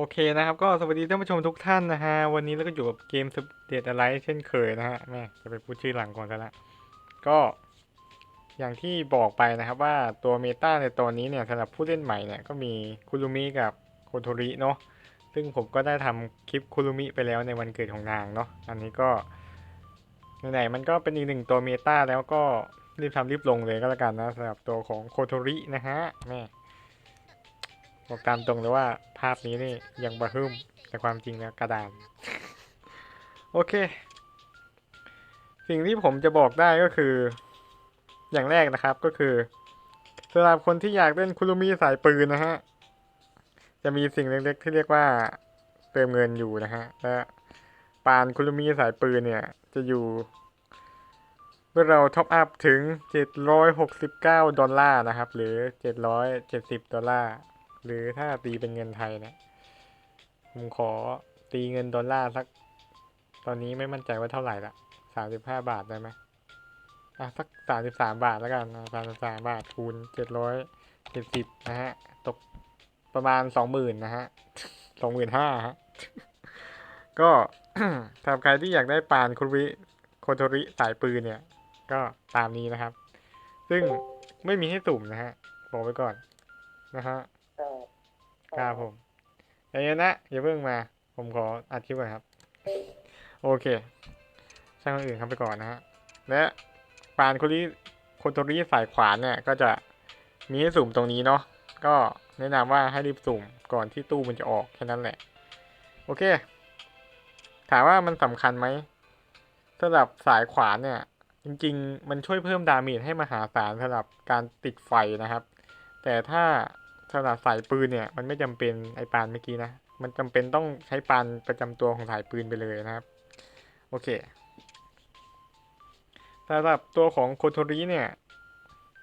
โอเคนะครับ ก็สวัสดีท่านผู้ชมทุกท่านนะฮะ วันนี้เราก็อยู่กับเกมสเตตอะไรเช่นเคยนะฮะแม่จะไปพูดชื่อหลังก่อนกันละก็อย่างที่บอกไปนะครับว่าตัวเมตาในตอนนี้เนี่ยสำหรับผู้เล่นใหม่เนี่ยก็มีคุรุมิกับโคโทริเนาะซึ่งผมก็ได้ทำคลิปคุรุมิไปแล้วในวันเกิดของนางเนาะอันนี้ก็ไหนๆมันก็เป็นอีกหนึ่งตัวเมตาแล้วก็รีบทำรีบลงเลยก็แล้วกันนะสำหรับตัวของโคโทรินะฮะแม่ บอกตามตรงเลยว่าภาพนี้นี่ยังบะฮึ่มแต่ความจริงแล้วกระดาน โอเค สิ่งที่ผมจะบอกได้ก็คือ อย่างแรกนะครับก็คือสำหรับคนที่อยากเล่นคุรุมิสายปืนนะฮะ จะมีสิ่งเล็กๆที่เรียกว่าเติมเงินอยู่นะฮะ และปานคุรุมิสายปืนเนี่ยจะอยู่ เมื่อเราท็อปอัพถึง 769 ดอลลาร์นะครับ หรือ 770 ดอลลาร์ หรือถ้าตีเป็นเงินไทยเนี่ยผมขอตีเงินดอลลาร์สัก ตอนนี้ไม่มั่นใจว่าเท่าไหร่ละสามสิบห้าบาทได้ไหมอะสักสามสิบสามบาทแล้วกันสามสิบสามบาทคูณเจ็ดร้อยเจ็ดสิบนะฮะ ตกประมาณสองหมื่นนะฮะสองหมื่นห้าฮะ ก็สำหรับใครที่อยากได้ปานคุริโคโทริสายปืนเนี่ย ก็ตามนี้นะครับ ซึ่งไม่มีให้สุ่มนะฮะ บอกไว้ก่อนนะฮะ ครับผมเอ้ยนะอย่าเพิ่งมา ผมขออัดคลิปก่อนครับ โอเค ช่างคนอื่นทำไปก่อนนะฮะ และปานโคลิโคโทริสายขวานเนี่ย ก็จะมีให้สุ่มตรงนี้เนาะ ก็แนะนำว่าให้รีบสุ่มก่อนที่ตู้มันจะออกแค่นั้นแหละ โอเค ถามว่ามันสำคัญไหมสำหรับสายขวานเนี่ย จริง ๆ มันช่วยเพิ่มดาเมจให้มหาศาลสำหรับการติดไฟนะครับ แต่ถ้า สำหรับสายปืนเนี่ย มันไม่จำเป็นไอปานเมื่อกี้นะ มันจำเป็นต้องใช้ปานประจำตัวของสายปืนไปเลยนะครับ โอเคสำหรับตัวของโคโทริเนี่ย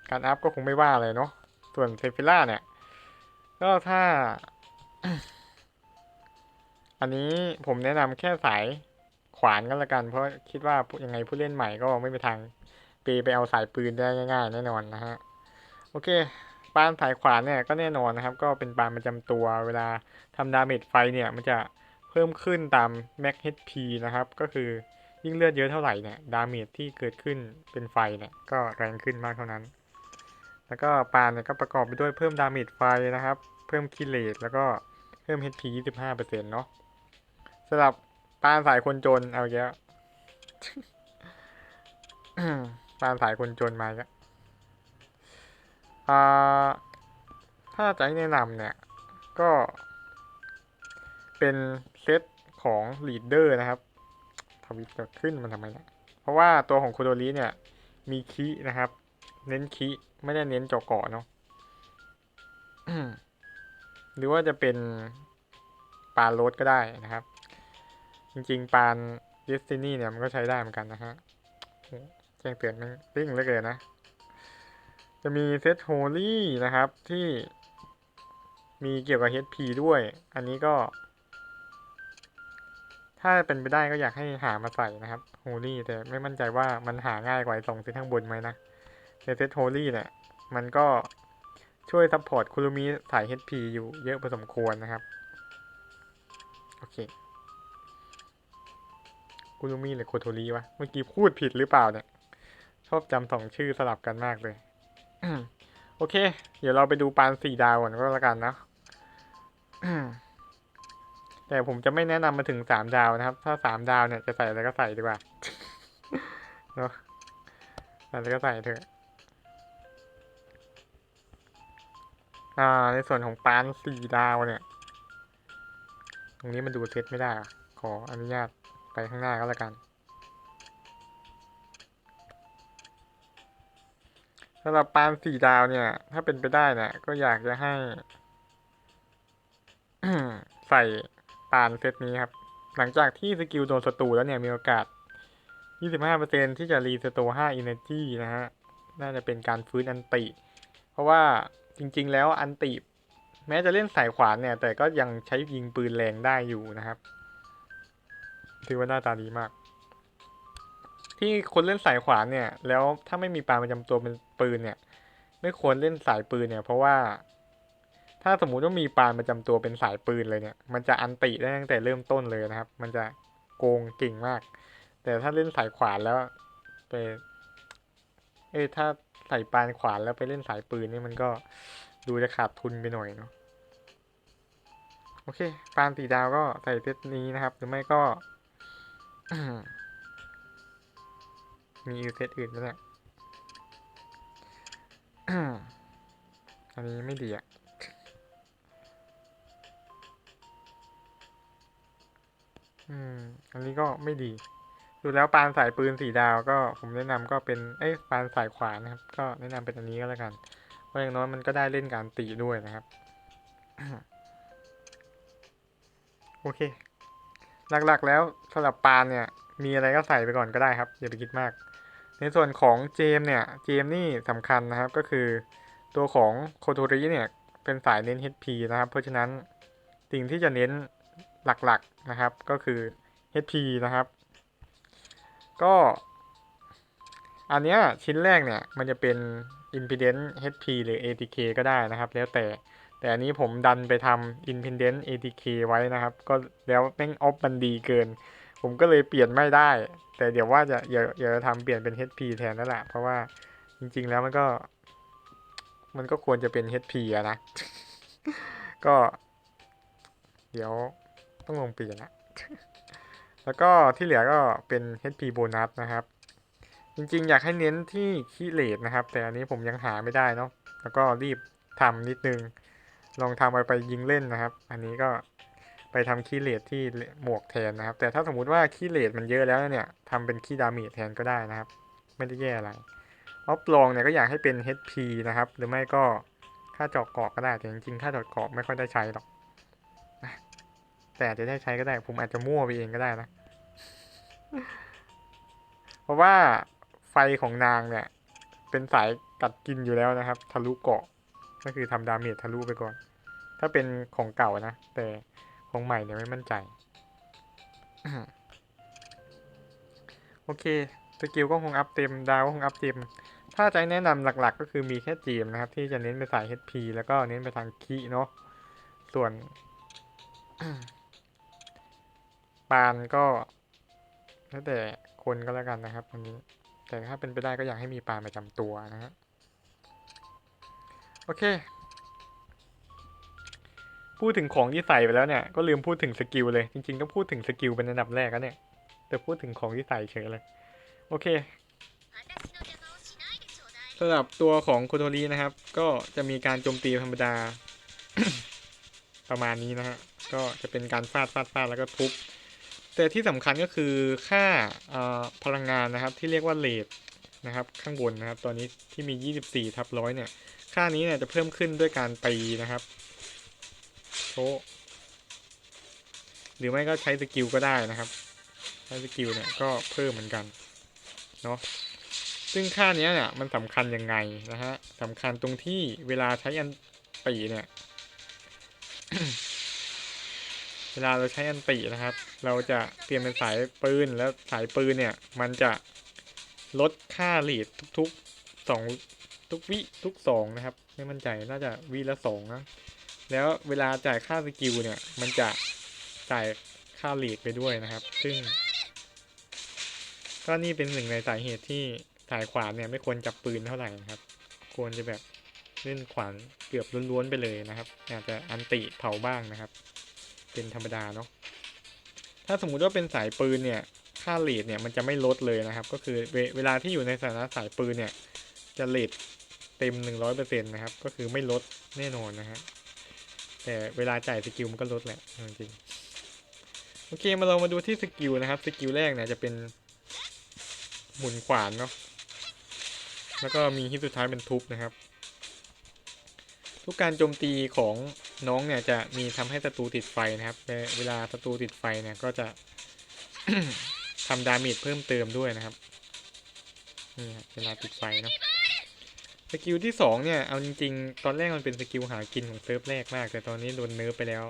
การอัพก็คงไม่ว่าเลยเนาะ ส่วนเซฟิล่าเนี่ย ก็ถ้า อันนี้ผมแนะนำแค่สายขวานก็แล้วกัน เพราะคิดว่ายังไงผู้เล่นใหม่ก็ไม่มีทางเปไปเอาสายปืนได้ง่าย ๆ แน่นอนนะฮะ โอเค ปานสายขวานเนี่ยก็แน่นอนนะครับ ก็เป็นปานประจำตัวเวลาทำดาเมจไฟเนี่ยมันจะเพิ่มขึ้นตาม Max HP นะครับ ก็คือยิ่งเลือดเยอะเท่าไหร่เนี่ยดาเมจที่เกิดขึ้นเป็นไฟเนี่ยก็แรงขึ้นมากเท่านั้น แล้วก็ปานเนี่ยก็ประกอบไปด้วยเพิ่มดาเมจไฟนะครับ เพิ่มคิเลตแล้วก็เพิ่ม HP 25%เนาะสำหรับปานสายคนจนเอาเยอะปานสายคนจนมาแล้ว อ่าถ้าจะให้แนะนำเนี่ย ก็เป็นเซตของ leader นะครับทวิตจะขึ้นมันทำไมเนะเพราะว่าตัวของโคโดริเนี่ย มีคีนะครับ เน้นคีไม่ได้เน้นเจาะเกาะเนาะหรือว่าจะเป็นปานโรดก็ได้นะครับ จริงๆ ปาน Destiny เนี่ยมันก็ใช้ได้เหมือนกันนะฮะแจ้งเตือนมันริ่งเหลือเกินนะ จะมีเซตโฮลี่นะครับที่มีเกี่ยวกับ HP ด้วย อันนี้ก็ ถ้าเป็นไปได้ก็อยากให้หามาใส่นะครับโฮลี่แต่ไม่มั่นใจว่ามันหาง่ายกว่าสองเซตข้างบนไหมนะแต่เซตโฮลี่เนี่ย มันก็ช่วยซัพพอร์ตคุรุมิสาย HP อยู่เยอะพอสมควรนะครับ โอเคคุรุมิหรือโคโทริวะ เมื่อกี้พูดผิดหรือเปล่าเนี่ย ชอบจำสองชื่อสลับกันมากเลย โอเค เดี๋ยวเราไปดูปานสี่ดาวก่อนก็แล้วกันนะแต่ผมจะไม่แนะนำมาถึงสามดาวนะครับ ถ้าสามดาวเนี่ยจะใส่อะไรก็ใส่ดีกว่าเนาะใส่อะไรก็ใส่เถอะ อ่า ในส่วนของปานสี่ดาวเนี่ย ตรงนี้มันดูเซตไม่ได้ ขออนุญาตไปข้างหน้าก็แล้วกัน สำหรับปานสี่ดาวเนี่ย ถ้าเป็นไปได้เนี่ยก็อยากจะให้ ใส่ปานเซตนี้ครับ หลังจากที่สกิลโดนศัตรูแล้วเนี่ยมีโอกาส 25%ที่จะรีสโตร์5 Energy นะฮะ น่าจะเป็นการฟื้นอันติ เพราะว่าจริง ๆ แล้วอันติ แม้จะเล่นสายขวานเนี่ย แต่ก็ยังใช้ยิงปืนแรงได้อยู่นะครับ ถือว่าหน้าตาดีมาก ที่คนเล่นสายขวานเนี่ย แล้วถ้าไม่มีปานประจำตัวเป็นปืนเนี่ย ไม่ควรเล่นสายปืนเนี่ย เพราะว่า ถ้าสมมุติว่ามีปานประจำตัวเป็นสายปืนเลยเนี่ย มันจะอันติได้ตั้งแต่เริ่มต้นเลยนะครับ มันจะโกงเก่งมาก แต่ถ้าเล่นสายขวานแล้วไปเอ้ถ้าใส่ปานขวานแล้วไปเล่นสายปืนนี่มันก็ดูจะขาดทุนไปหน่อยเนาะโอเค ปานสีดาวก็ใส่เซตนี้นะครับ หรือไม่ก็ มีอีกเซตอื่นไหมเนี่ยอันนี้ไม่ดีอะอืม อันนี้ก็ไม่ดี ดูแล้วปานสายปืนสีดาวก็ผมแนะนำก็เป็นเอ้ปานสายขวานนะครับ ก็แนะนำเป็นอันนี้ก็แล้วกัน เพราะอย่างน้อยมันก็ได้เล่นการตีด้วยนะครับ โอเค หลักๆแล้วสำหรับปานเนี่ย มีอะไรก็ใส่ไปก่อนก็ได้ครับ อย่าไปคิดมาก ในส่วนของเจมเนี่ย เจมนี่สำคัญนะครับก็คือตัวของโคโทริเนี่ยเป็นสายเน้น HP นะครับ เพราะฉะนั้นสิ่งที่จะเน้นหลักๆนะครับก็คือ HP นะครับ ก็อันเนี้ยชิ้นแรกเนี่ยมันจะเป็น impedance HP หรือ ATK ก็ได้นะครับ แล้วแต่แต่อันนี้ผมดันไปทำ impedance ATK ไว้นะครับ ก็แล้วแม่งออฟมันดีเกิน ผมก็เลยเปลี่ยนไม่ได้ แต่เดี๋ยวว่าจะอย่าอย่าทำเปลี่ยนเป็น HP แทนนั่นแหละ เพราะว่าจริง ๆ แล้วมันก็ มันก็ควรจะเป็น HP อะนะ ก็ เดี๋ยวต้องลงเปลี่ยนละแล้วก็ที่เหลือก็เป็น HP โบนัสนะครับ จริง ๆ อยากให้เน้นที่คีเลตนะครับ แต่อันนี้ผมยังหาไม่ได้เนาะแล้วก็รีบทำนิดนึง ลองทำไปไปยิงเล่นนะครับ อันนี้ก็ ไปทำคีเลตที่หมวกแทนนะครับ แต่ถ้าสมมุติว่าคีเลตมันเยอะแล้วเนี่ยทำเป็นคีดามจแทนก็ได้นะครับ ไม่ได้แย่อะไรออฟลองเนี่ยก็อยากให้เป็น HP นะครับ หรือไม่ก็ค่าเจาะเกาะก็ได้แต่จริงๆค่าจาะเกาะไม่ค่อยได้ใช้หรอกแต่จจะได้ใช้ก็ได้ผมอาจจะมั่วไปเองก็ได้นะ เพราะว่าไฟของนางเนี่ย เป็นสายกัดกินอยู่แล้วนะครับ ทะลุเกาะ ก็คือทำดาเมจทะลุไปก่อน ถ้าเป็นของเก่านะ แต่ ของใหม่เนี่ยไม่มั่นใจ โอเค สกิลก็คงอัพเต็ม ดาวก็คงอัพเต็ม ถ้าใจะแนะนำหลักๆ ก็คือมีแค่จีมนะครับ ที่จะเน้นไปสาย HP แล้วก็เน้นไปทางคีเนาะ ส่วน ปานก็ แล้วแต่คนก็แล้วกันนะครับอันนี้แต่ถ้าเป็นไปได้ก็อยากให้มีปานประจำตัวนะฮะโอเค พูดถึงของที่ใส่ไปแล้วเนี่ยก็ลืมพูดถึงสกิลเลย จริงๆก็พูดถึงสกิลเป็นอันดับแรกแล้วเนี่ยแต่พูดถึงของที่ใส่เฉยเลย โอเคสำหรับตัวของโคโทรีนะครับ ก็จะมีการโจมตีธรรมดา ประมาณนี้นะฮะก็จะเป็นการฟาดฟาดฟาดแล้วก็ทุบแต่ที่สำคัญก็คือค่าพลังงานนะครับ ที่เรียกว่าเลทนะครับข้างบนนะครับ ตอนนี้ที่มี 24 ทับร้อยเนี่ย ค่านี้เนี่ยจะเพิ่มขึ้นด้วยการตีนะครับ ชว์หรือไม่ก็ใช้สกิลก็ได้นะครับ ใช้สกิลเนี่ยก็เพิ่มเหมือนกัน เนาะซึ่งค่านี้เนี่ยมันสำคัญยังไงนะฮะสำคัญตรงที่เวลาใช้อันตีเนี่ย เวลาเราใช้อันตินะครับ เราจะเปลี่ยนเป็นสายปืนแล้วสายปืนเนี่ย มันจะลดค่าเลททุกๆสองทุกวิทุกสองนะครับ ไม่มั่นใจน่าจะวิละสองนะ แล้วเวลาจ่ายค่าสกิลเนี่ย มันจะจ่ายค่าเลทไปด้วยนะครับ ซึ่ง ก็นี่เป็นหนึ่งในสาเหตุที่สายขวานเนี่ยไม่ควรจับปืนเท่าไหร่นะครับ ควรจะแบบเล่นขวานเกือบล้วนๆไปเลยนะครับ อาจจะอันติเผาบ้างนะครับ เป็นธรรมดาเนาะ ถ้าสมมุติว่าเป็นสายปืนเนี่ย ค่าเลทเนี่ยมันจะไม่ลดเลยนะครับ ก็คือเวเวลาที่อยู่ในสถานะสายปืนเนี่ย จะเลทเต็ม 100%นะครับ ก็คือไม่ลดแน่นอนนะฮะ แต่เวลาจ่ายสกิลมันก็ลดแหละจริงโอเคมาเรามาดูที่สกิลนะครับสกิลแรกเนี่ยจะเป็นหมุนขวานเนาะแล้วก็มีฮิตสุดท้ายเป็นทุบนะครับ ทุกการโจมตีของน้องเนี่ยจะมีทำให้ศัตรูติดไฟนะครับเวลาศัตรูติดไฟเนี่ยก็จะทำดาเมจเพิ่มเติมด้วยนะครับนี่ครับเวลาติดไฟเนาะ กิลที่สองเนี่ย เอาจริงๆ ตอนแรกมันเป็นสกิลหากินของเซิร์ฟแรกมาก แต่ตอนนี้โดนเนิร์ฟไปแล้ว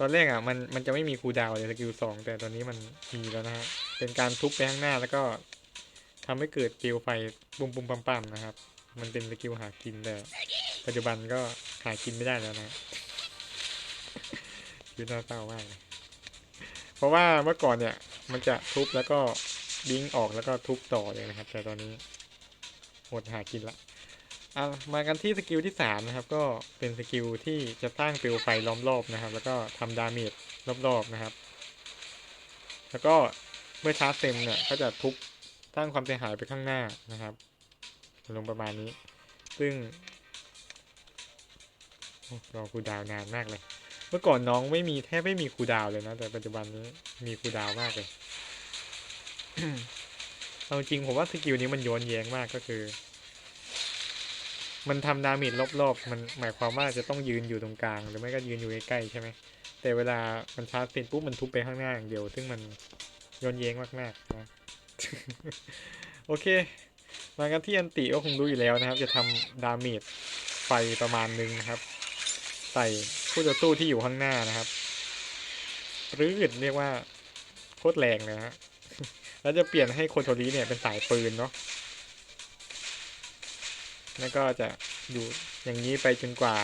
ตอนแรกอะมันมันจะไม่มีคูดาวเลยสกิลสองแต่ตอนนี้มันมีแล้วนะฮะ เป็นการทุบไปข้างหน้าแล้วก็ทำให้เกิดเปลวไฟบุมบุมปั๊มปั๊มนะครับ มันเป็นสกิลหากินแต่ปัจจุบันก็หากินไม่ได้แล้วนะชีวิตน่าเศร้ามากเลยเพราะว่าเมื่อก่อนเนี่ย มันจะทุบแล้วก็บิงออกแล้วก็ทุบต่อเลยนะครับ แต่ตอนนี้หมดหากินละ อะมากันที่สกิลที่สามนะครับก็เป็นสกิลที่จะสร้างเปลวไฟล้อมรอบนะครับ แล้วก็ทำดาเมจรอบๆนะครับ แล้วก็เมื่อชาร์จเต็มเนี่ยก็จะทุบสร้างความเสียหายไปข้างหน้านะครับ ลงประมาณนี้ ซึ่งอรอคูดาวนานมากเลย เมื่อก่อนน้องไม่มีแทบไม่มีคูดาวเลยนะ แต่ปัจจุบันนี้มีคูดาวมากเลยเอาจริงผมว่าสกิลนี้มันโยนแย้งมากก็คือ มันทำดาเมจรอบๆ มันหมายความว่าจะต้องยืนอยู่ตรงกลาง หรือไม่ก็ยืนอยู่ใกล้ๆใช่ไหม แต่เวลามันชาร์จเสร็จปุ๊บมันทุบไปข้างหน้าอย่างเดียว ซึ่งมันย้อนแย้งมากๆนะโอเค มากันที่อันติก็คงรู้อยู่แล้วนะครับ จะทำดาเมจไฟประมาณนึงนะครับ ใส่คู่ต่อสู้ที่อยู่ข้างหน้านะครับรืดเรียกว่าโคตรแรงเลยฮะแล้วจะเปลี่ยนให้โคโทริเนี่ยเป็นสายปืนเนาะ แล้วก็จะอยู่อย่างนี้ไปจนกว่า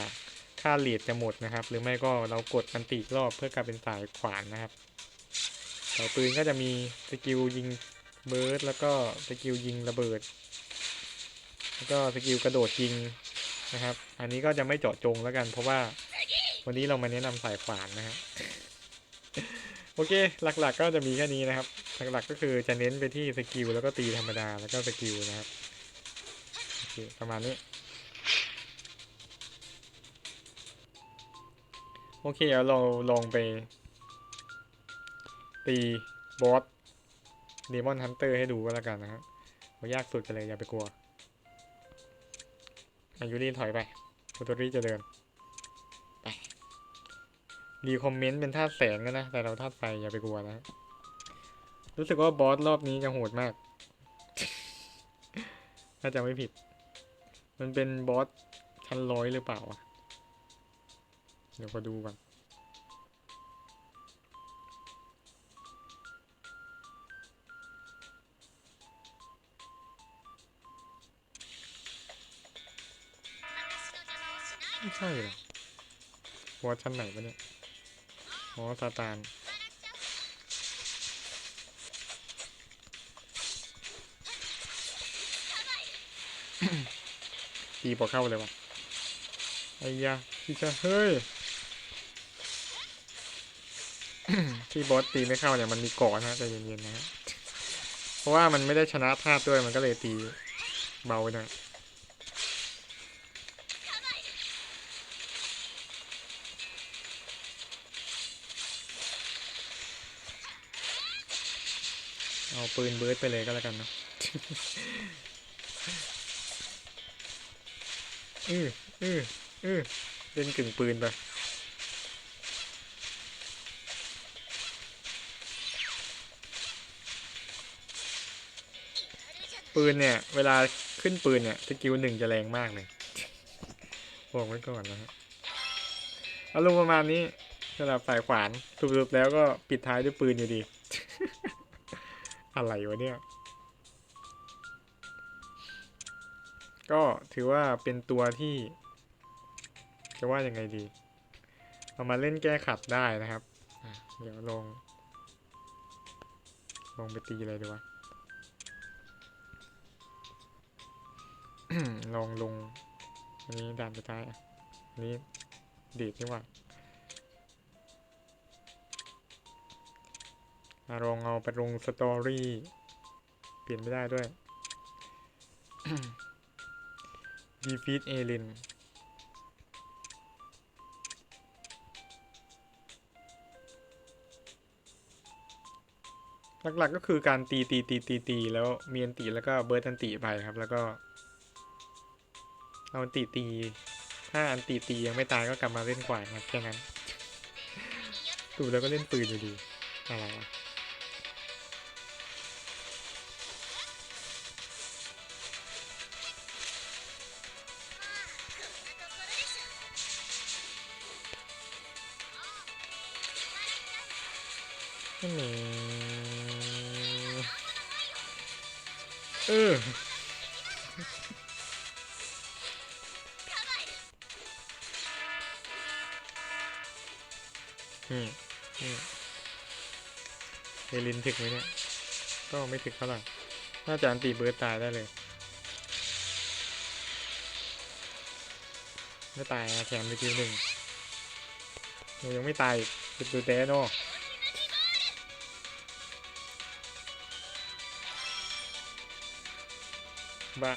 ค่าเลดจะหมดนะครับ หรือไม่ก็เรากดอันติอีกรอบเพื่อกลายเป็นสายขวานนะครับสายปืนก็จะมีสกิลยิงเบิร์ดแล้วก็สกิลยิงระเบิด แล้วก็สกิลกระโดดยิงนะครับ อันนี้ก็จะไม่เจาะจงแล้วกัน เพราะว่าวันนี้เรามาแนะนำสายขวานนะฮะโอเค หลักๆก็จะมีแค่นี้นะครับ หลักๆก็คือจะเน้นไปที่สกิลแล้วก็ตีธรรมดาแล้วก็สกิลนะครับ คประมาณนี้ โอเคเดี๋ยวเราลองไป ตีบอสเดมอนฮันเตอร์ให้ดูก็แล้วกันนะฮะเอายากสุดกันเลยอย่าไปกลัวอายุรีถอยไปคโตรีจะเดิน ไปรีคอมเมนต์เป็นธาตุแสงก็นะ แต่เราธาตุไฟอย่าไปกลัวนะ รู้สึกว่าบอสรอบนี้จะโหดมาก ถ้าจะไม่ผิด มันเป็นบอสชั้นร้อยหรือเปล่าอะเดี๋ยวก็ดูก่อนไม่ใช่หรอวอชั้นไหนปะเนี่ยอ๋อซาตาน ตีพอเข้าเลยวะไอ้ยาพี่จะเฮ้ยที่บอสตีไม่เข้าเนี่ยมันมีเกาะนะใจเย็นๆนะเพราะว่ามันไม่ได้ชนะธาตุด้วยมันก็เลยตีเบาไปหน่อยเอาปืนเบิร์ดไปเลยก็แล้วกันเนอะ อืออืออือเล่นกึ่งปืนไปปืนเนี่ย เวลาขึ้นปืนเนี่ยสกิลหนึ่งจะแรงมากเลยบอกไว้ก่อนนะฮะอารมณ์ประมาณนี้สำหรับฝ่ายขวานสรุปๆแล้วก็ปิดท้ายด้วยปืนอยู่ดี อะไรวะเนี่ย ก็ถือว่าเป็นตัวที่ จะว่ายังไงดี เอามาเล่นแก้ขัดได้นะครับ เดี๋ยวลง ลงไปตีอะไรดีวะลองลง อันนี้ด่านสุดท้ายอะอันนี้ดีดนี่หว่าอะลองเอาไปลงสตอรี่ เปลี่ยนไม่ได้ด้วย defeat เอลินหลักๆก็คือการตีตีตีตีตีแล้วมีอันตีแล้วก็เบิร์ดอันตีไปครับ แล้วก็เอาอันตีตีถ้าอันตีตียังไม่ตายก็กลับมาเล่นขวานครับแค่นั้นดูแล้วก็เล่นปืนอยู่ดีอะไรวะ เออเฮลินถึกไหมเนี่ย ก็ไม่ถึกเท่าไหร่น่าจะอันตีเบิร์ตายได้เลย ไม่ตายแถมไปทีหนึ่งยังไม่ตายอีกดูเตโน่ บะ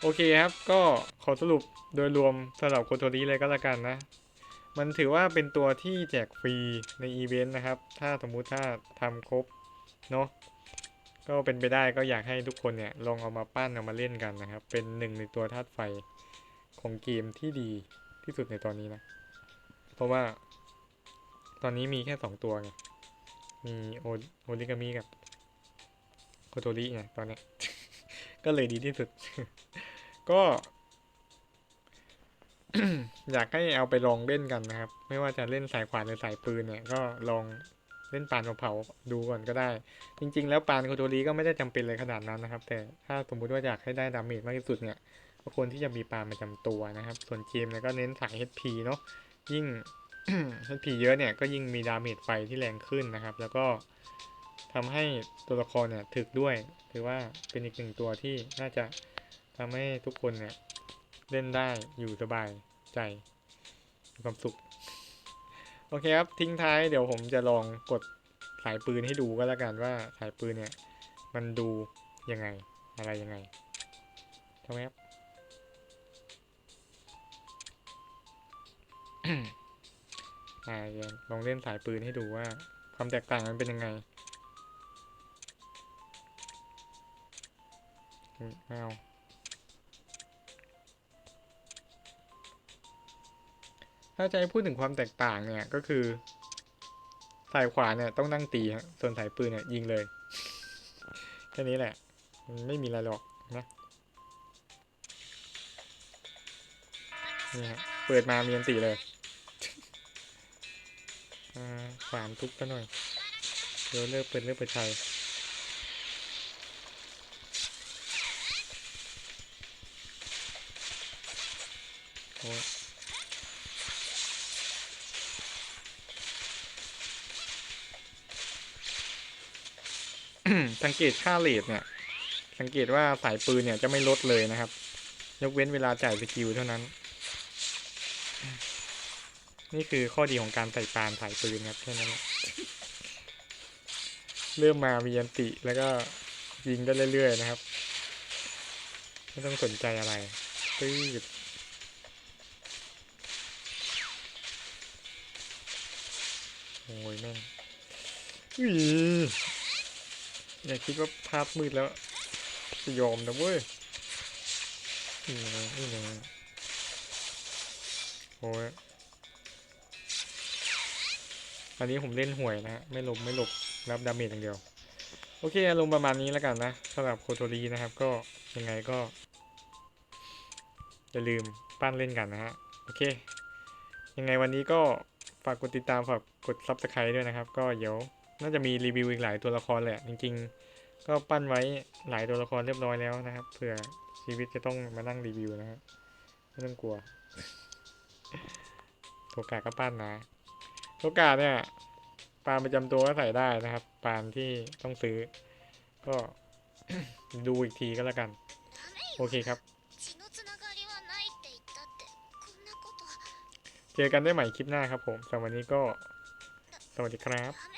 โอเคครับ ก็ขอสรุปโดยรวมสำหรับโคโทริเลยก็แล้วกันนะ มันถือว่าเป็นตัวที่แจกฟรีในอีเวนต์นะครับ ถ้าสมมุติถ้าทำครบ เนาะก็เป็นไปได้ก็อยากให้ทุกคนเนี่ย ลองเอามาปั้นเอามาเล่นกันนะครับ เป็นหนึ่งในตัวธาตุไฟของเกมที่ดีที่สุดในตอนนี้นะ เพราะว่า ตอนนี้มีแค่สองตัวไงมีโอโอริกามิกับโคโตริไงตอนเนี้ย ก็เลยดีที่สุด ก็ อยากให้เอาไปลองเล่นกันนะครับ ไม่ว่าจะเล่นสายขวานหรือสายปืนเนี่ย ก็ลองเล่นปานเผาดูก่อนก็ได้ จริง ๆ แล้วปานโคโตริก็ไม่ได้จำเป็นเลยขนาดนั้นนะครับ แต่ถ้าสมมุติว่าอยากให้ได้ดาเมจมากที่สุดเนี่ยก็ควรที่จะมีปานประจำตัวนะครับ ส่วนเกมเนี่ยก็เน้นสาย HP เนาะยิ่ง HP เยอะเนี่ยก็ยิ่งมีดาเมจไฟที่แรงขึ้นนะครับ แล้วก็ ทำให้ตัวละครเนี่ยถึกด้วย ถือว่าเป็นอีกหนึ่งตัวที่น่าจะทำให้ทุกคนเนี่ยเล่นได้อยู่สบายใจมีความสุข โอเคครับ ทิ้งท้ายเดี๋ยวผมจะลองกดสายปืนให้ดูก็แล้วกันว่าสายปืนเนี่ย มันดูยังไงอะไรยังไงใช่ไหมครับอ่าเดี๋ยวลองเล่นสายปืนให้ดูว่าความแตกต่างมันเป็นยังไง ไม่เอาถ้าจะให้พูดถึงความแตกต่างเนี่ยก็คือ สายขวาเนี่ยต้องนั่งตีฮะส่วนสายปืนเนี่ยยิงเลยแค่นี้แหละ ไม่มีอะไรหรอกนะนี่ฮะเปิดมามีอันตีเลยขวานทุบกันหน่อยเดี๋ยวเลิกเป็นเลิกเปิดชัย โอ้สังเกตค่าเลทเนี่ย สังเกตว่าสายปืนเนี่ยจะไม่ลดเลยนะครับ ยกเว้นเวลาจ่ายสกิลเท่านั้น นี่คือข้อดีของการใส่ปานสายปืนครับแค่นั้นเริ่มมามียันติแล้วก็ยิงได้เรื่อยๆนะครับ ไม่ต้องสนใจอะไรปืดโอ้ แม่งอยอย่าคิดว่าภาพมืดแล้วจะยอมนะเว้ยนี่นะนี่นะโอ้ยอันนี้ผมเล่นห่วยนะฮะไม่หลบไม่หลบรับดาเมจอย่างเดียว โอเคอารมณ์ประมาณนี้แล้วกันนะสำหรับโคโทรีนะครับ ก็ยังไงก็อย่าลืมปั้นเล่นกันนะฮะ โอเค ยังไงวันนี้ก็ากกดติดตามฝากกด subscribe ด้วยนะครับ ก็เดี๋ยวน่าจะมีรีวิวอีกหลายตัวละครแหละ จริง ๆ ก็ปั้นไว้หลายตัวละครเรียบร้อยแล้วนะครับเผื่อชีวิตจะต้องมานั่งรีวิวนะฮะไม่ต้องกลัวโอกาสก็ปั้นนะโอกาสเนี่ยปานประจำตัวก็ใส่ได้นะครับ ปานที่ต้องซื้อ ก็ดูอีกทีก็แล้วกัน โอเคครับ เจอกันได้ใหม่คลิปหน้าครับผมสำหรับวันนี้ก็สวัสดีครับ